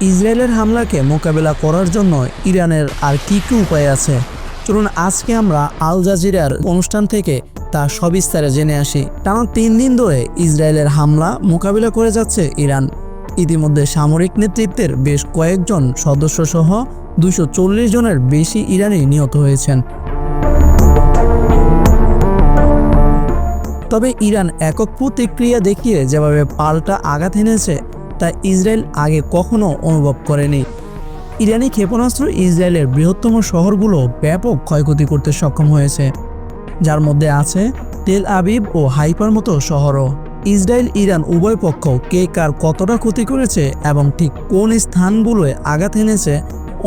ইসরায়েলের হামলাকে মোকাবেলা করার জন্য ইরানের আর কি কি উপায় আছে? চলুন আজকে আমরা আল জাজিরার অনুষ্ঠান থেকে তা সবিস্তারে জেনে আসি। টানা তিন দিন ধরে ইসরায়েলের হামলা মোকাবিলা করে যাচ্ছে ইরান। ইতিমধ্যে সামরিক নেতৃত্বের বেশ কয়েকজন সদস্য সহ দুশো জনের বেশি ইরানি নিহত হয়েছেন। তবে ইরান একক প্রতিক্রিয়া দেখিয়ে যেভাবে পাল্টা আঘাত এনেছে তা ইসরায়েল আগে কখনো অনুভব করেনি। ইরানি ক্ষেপণাস্ত্র ইসরায়েলের বৃহত্তম শহরগুলো ব্যাপক ক্ষয়ক্ষতি করতে সক্ষম হয়েছে, যার মধ্যে আছে তেল আবিব ও হাইপার মতো শহরও। ইসরায়েল, ইরান উভয় পক্ষ কে কার কতটা ক্ষতি করেছে এবং ঠিক কোন স্থানগুলোয় আঘাত এনেছে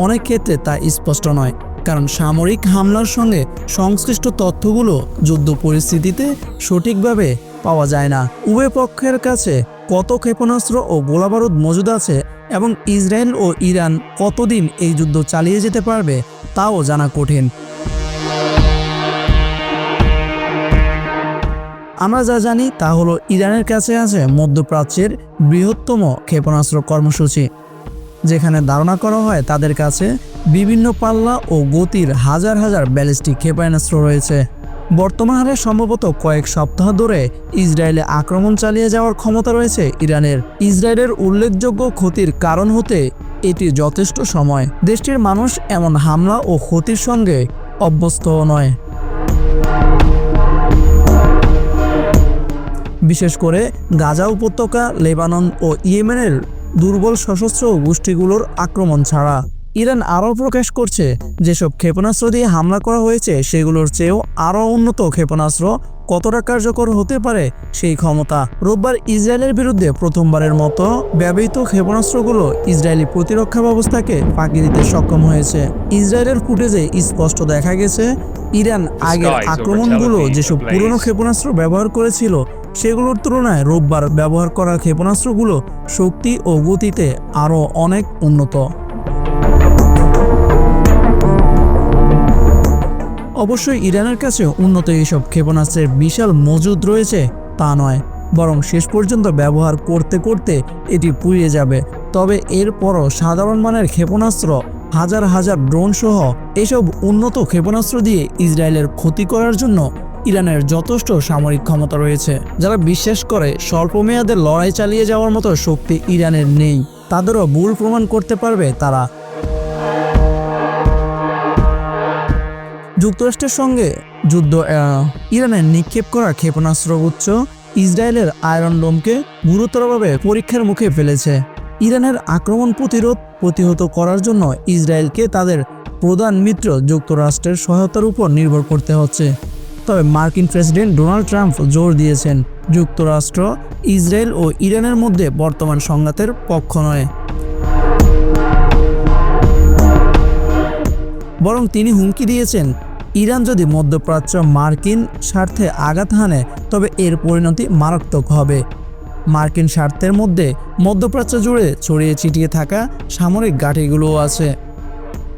অনেক ক্ষেত্রে তা স্পষ্ট নয়, কারণ সামরিক হামলার সঙ্গে সংশ্লিষ্ট তথ্যগুলো যুদ্ধ পরিস্থিতিতে সঠিকভাবে পাওয়া যায় না। উভয় পক্ষের কাছে কত ক্ষেপণাস্ত্র ও গোলাবারুদ মজুদ আছে এবং ইসরায়েল ও ইরান কতদিন এই যুদ্ধ চালিয়ে যেতে পারবে তাও জানা কঠিন। আমরা যা জানি তা হলো ইরানের কাছে আছে মধ্যপ্রাচ্যের বৃহত্তম ক্ষেপণাস্ত্র কর্মসূচি, যেখানে ধারণা করা হয় তাদের কাছে বিভিন্ন পাল্লা ও গতির হাজার হাজার ব্যালিস্টিক ক্ষেপণাস্ত্র রয়েছে। বর্তমানে সম্ভবত কয়েক সপ্তাহ ধরে ইসরায়েলে আক্রমণ চালিয়ে যাওয়ার ক্ষমতা রয়েছে ইরানের। ইসরায়েলের উল্লেখযোগ্য ক্ষতির কারণ হতে এটি যথেষ্ট সময়। দেশটির মানুষ এমন হামলা ও ক্ষতির সঙ্গে অভ্যস্ত নয়। বিশেষ করে গাজা উপত্যকা, লেবানন ও ইয়েমেনের দুর্বল সশস্ত্র গোষ্ঠীগুলোর আক্রমণ ছাড়া। ইরান আরও প্রকাশ করছে যেসব ক্ষেপণাস্ত্র দিয়ে হামলা করা হয়েছে সেগুলোর চেয়েও আরও উন্নত ক্ষেপণাস্ত্র কতটা কার্যকর হতে পারে সেই ক্ষমতা রোববার ইসরায়েলের বিরুদ্ধে প্রথমবারের মতো ব্যবহৃত ক্ষেপণাস্ত্রগুলো ইসরায়েলি প্রতিরক্ষা ব্যবস্থাকে ফাঁকি দিতে সক্ষম হয়েছে। ইসরায়েলের ফুটেজে স্পষ্ট দেখা গেছে ইরান আগের আক্রমণগুলো যেসব পুরনো ক্ষেপণাস্ত্র ব্যবহার করেছিল সেগুলোর তুলনায় রোববার ব্যবহার করা ক্ষেপণাস্ত্রগুলো শক্তি ও গতিতে আরও অনেক উন্নত। অবশ্যই ইরানের কাছে উন্নত এইসব ক্ষেপণাস্ত্রের বিশাল মজুদ রয়েছে, তা নয়। বরং শেষ পর্যন্ত ব্যবহার করতে করতে এটি পুড়িয়ে যাবে। তবে এরপরও সাধারণ মানের ক্ষেপণাস্ত্র, হাজার হাজার ড্রোন সহ এসব উন্নত ক্ষেপণাস্ত্র দিয়ে ইসরায়েলের ক্ষতি করার জন্য ইরানের যথেষ্ট সামরিক ক্ষমতা রয়েছে। যারা বিশ্বাস করে স্বল্প মেয়াদে লড়াই চালিয়ে যাওয়ার মতো শক্তি ইরানের নেই, তাদেরও ভুল প্রমাণ করতে পারবে তারা। যুক্তরাষ্ট্রের সঙ্গে যুদ্ধ ইরানের নিক্ষেপ করা ক্ষেপণাস্ত্রগুচ্ছ ইসরায়েলের আয়রন ডোমকে গুরুতরভাবে পরীক্ষার মুখে ফেলেছে। ইরানের আক্রমণ প্রতিরোধ প্রতিহত করার জন্য ইসরায়েলকে তাদের প্রধান মিত্র যুক্তরাষ্ট্রের সহায়তার উপর নির্ভর করতে হচ্ছে। তবে মার্কিন প্রেসিডেন্ট ডোনাল্ড ট্রাম্প জোর দিয়েছেন, যুক্তরাষ্ট্র, ইসরায়েল ও ইরানের মধ্যে বর্তমান সংঘাতের পক্ষ নয়। বরং তিনি হুমকি দিয়েছেন ইরান যদি মধ্যপ্রাচ্য মার্কিন স্বার্থে আঘাত হানে, তবে এর পরিণতি মারাত্মক হবে। মার্কিন স্বার্থের মধ্যে মধ্যপ্রাচ্য জুড়ে ছড়িয়ে ছিটিয়ে থাকা সামরিক ঘাঁটিগুলোও আছে।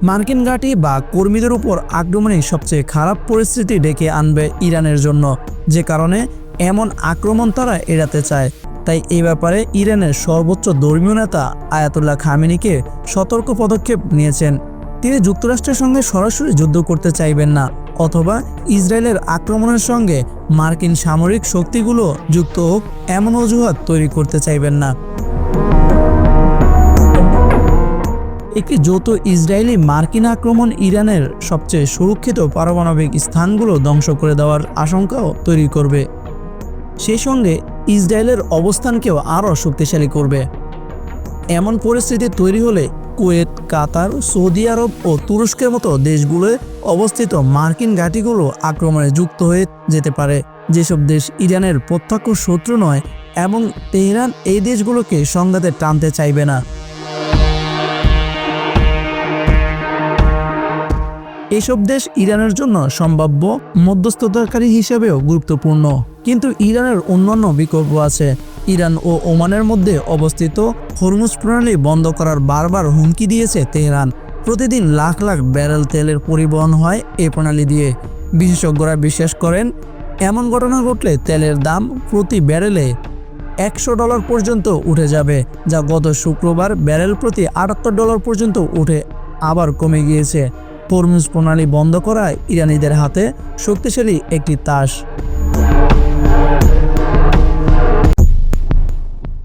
মার্কিন ঘাঁটি বা কর্মীদের উপর আক্রমণই সবচেয়ে খারাপ পরিস্থিতি ডেকে আনবে ইরানের জন্য। যে কারণে এমন আক্রমণ তারা এড়াতে চায়। তাই এই ব্যাপারে ইরানের সর্বোচ্চ ধর্মীয় নেতা আয়াতুল্লাহ খামেনিকে সতর্ক পদক্ষেপ নিয়েছেন। তিনি যুক্তরাষ্ট্রের সঙ্গে সরাসরি যুদ্ধ করতে চাইবেন না, অথবা ইসরায়েলের আক্রমণের সঙ্গে মার্কিন সামরিক শক্তিগুলো যুক্ত হোক, এমন অজুহাত তৈরি করতে চাইবেন না। একটি যৌথ ইসরায়েলি মার্কিন আক্রমণ ইরানের সবচেয়ে সুরক্ষিত পারমাণবিক স্থানগুলো ধ্বংস করে দেওয়ার আশঙ্কাও তৈরি করবে। সেই সঙ্গে ইসরায়েলের অবস্থানকেও আরও শক্তিশালী করবে। এমন পরিস্থিতি তৈরি হলে কুয়েত, কাতার, সৌদি আরব ও তুরস্কের মতো দেশগুলোয় অবস্থিত মার্কিন ঘাঁটিগুলো আক্রমণে যুক্ত হয়ে যেতে পারে। যেসব দেশ ইরানের প্রত্যক্ষ শত্রু নয় এবং তেহরান এই দেশগুলোকে সংঘাতে টানতে চাইবে না। এসব দেশ ইরানের জন্য সম্ভাব্য মধ্যস্থতাকারী হিসেবেও গুরুত্বপূর্ণ। কিন্তু ইরানের অন্যান্য বিকল্প আছে। ইরান ও ওমানের মধ্যে অবস্থিত হরমুজ প্রণালী বন্ধ করার বারবার হুমকি দিয়েছে তেহরান। প্রতিদিন লাখ লাখ ব্যারেল তেলের পরিবহন হয় এই প্রণালী দিয়ে। বিশেষজ্ঞরা বিশ্বাস করেন, এমন ঘটনা ঘটলে তেলের দাম প্রতি ব্যারেলে একশো ডলার পর্যন্ত উঠে যাবে, যা গত শুক্রবার ব্যারেল প্রতি আটাত্তর ডলার পর্যন্ত উঠে আবার কমে গিয়েছে। তরমুজ প্রণালী বন্ধ করায় ইরানিদের হাতে শক্তিশালী একটি তাস।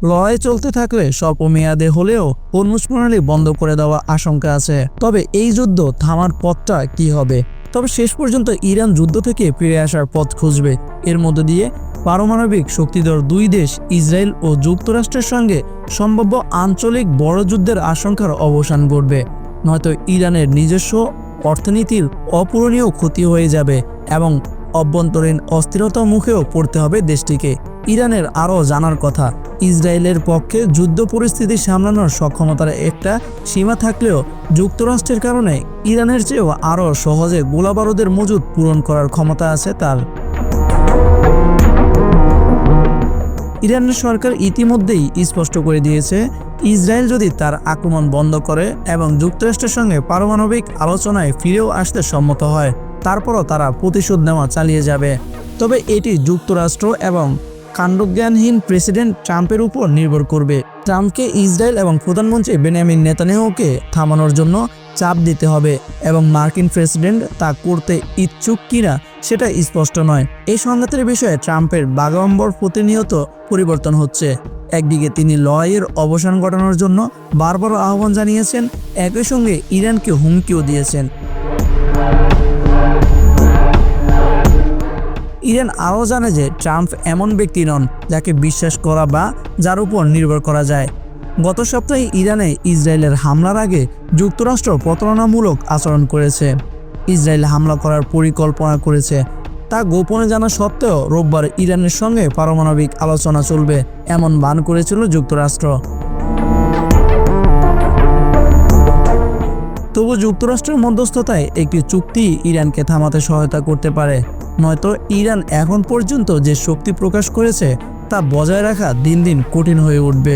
লড়াই চলতে থাকলে স্বল্প মেয়াদে হলেও হরমুজ প্রণালী বন্ধ করে দেওয়ার আশঙ্কা আছে। তবে এই যুদ্ধ থামার পথটা কি হবে? তবে শেষ পর্যন্ত ইরান যুদ্ধ থেকে ফিরে আসার পথ খুঁজবে। এর মধ্য দিয়ে পারমাণবিক শক্তিধর দুই দেশ, ইসরায়েল ও যুক্তরাষ্ট্রের সঙ্গে সম্ভাব্য আঞ্চলিক বড় যুদ্ধের আশঙ্কার অবসান ঘটবে। নয়তো ইরানের নিজস্ব অর্থনীতির অপূরণীয় ক্ষতি হয়ে যাবে এবং অভ্যন্তরীণ অস্থিরতার মুখেও পড়তে হবে দেশটিকে। ইরানের আরও জানার কথা। ইসরায়েলের পক্ষে যুদ্ধ পরিস্থিতি সামলানোর সক্ষমতার একটা সীমা থাকলেও যুক্তরাষ্ট্রের কারণে ইরানের চেয়েও আরও সহজে গোলাবারুদের মজুদ পূরণ করার ক্ষমতা আছে তার। ইরানের সরকার ইতিমধ্যেই স্পষ্ট করে দিয়েছে, ইসরায়েল যদি তার আক্রমণ বন্ধ করে এবং যুক্তরাষ্ট্রের সঙ্গে পারমাণবিক আলোচনায় ফিরেও আসতে সম্মত হয়, তারপরও তারা প্রতিশোধ নেওয়া চালিয়ে যাবে। তবে এটি যুক্তরাষ্ট্র এবং কাণ্ডজ্ঞানহীন প্রেসিডেন্ট ট্রাম্পের উপর নির্ভর করবে। ট্রাম্পকে ইসরায়েল এবং প্রধানমন্ত্রী বেনিয়ামিন নেতানিয়াহুকে থামানোর জন্য চাপ দিতে হবে এবং মার্কিন প্রেসিডেন্ট তা করতে ইচ্ছুক কিনা সেটা স্পষ্ট নয়। এই সংঘাতের বিষয়ে ট্রাম্পের বাগাম্বর প্রতিনিয়ত পরিবর্তন হচ্ছে। একদিকে তিনি লড়াইয়ের অবসান ঘটানোর জন্য বারবার আহ্বান জানিয়েছেন, একই সঙ্গে ইরানকে হুমকিও দিয়েছেন। ইরান আরও জানে যে ট্রাম্প এমন ব্যক্তি নন যাকে বিশ্বাস করা বা যার উপর নির্ভর করা যায়। গত সপ্তাহে ইরানে ইসরায়েলের হামলার আগে যুক্তরাষ্ট্র প্রতারণামূলক আচরণ করেছে। ইসরায়েল হামলা করার পরিকল্পনা করেছে। তা গোপনে জানা সত্ত্বেও রোববার ইরানের সঙ্গে পারমাণবিক আলোচনা চলবে এমন বান করেছিল যুক্তরাষ্ট্র। তবু যুক্তরাষ্ট্রের মধ্যস্থতায় একটি চুক্তি ইরানকে থামাতে সহায়তা করতে পারে। নয়তো ইরান এখন পর্যন্ত যে শক্তি প্রকাশ করেছে তা বজায় রাখা দিন দিন কঠিন হয়ে উঠবে।